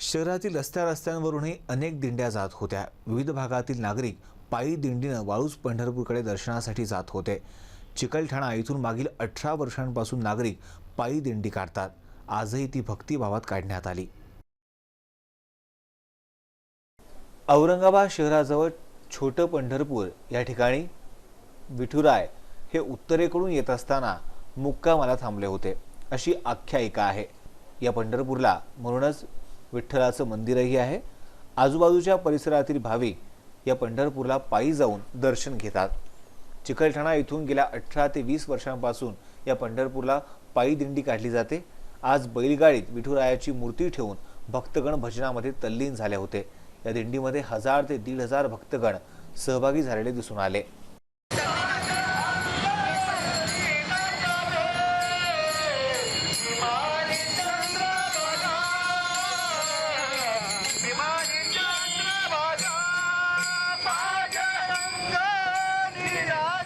शहरातील रस्त्या रस्त्यांवरूनही अनेक दिंड्या जात होत्या. विविध भागातील नागरिक पायी दिंडीनं वाळूज पंढरपूरकडे दर्शनासाठी जात होते. चिकलठाणा इथून मागील अठरा वर्षांपासून नागरिक पायी दिंडी काढतात. आजही ती भक्तिभावात काढण्यात आली. औरंगाबाद शहराजवळ छोटं पंढरपूर या ठिकाणी विठुराय हे उत्तरेकडून येत असताना मुक्कामाला थांबले होते. अशी आख्यायिका आहे. या पंढरपूरला म्हणूनच विठ्ठलाचं मंदिरही आहे. आजूबाजूच्या परिसरातील भाविक या पंढरपूरला पायी जाऊन दर्शन घेतात. चिकलठाणा इथून गेल्या अठरा ते वीस वर्षांपासून या पंढरपूरला पायी दिंडी काढली जाते. आज बैलगाडीत विठुरायाची मूर्ती ठेवून भक्तगण भजनामध्ये तल्लीन झाले होते. या दिंडीमध्ये हजार ते दीड हजार भक्तगण सहभागी झालेले दिसून आले. 자연간이라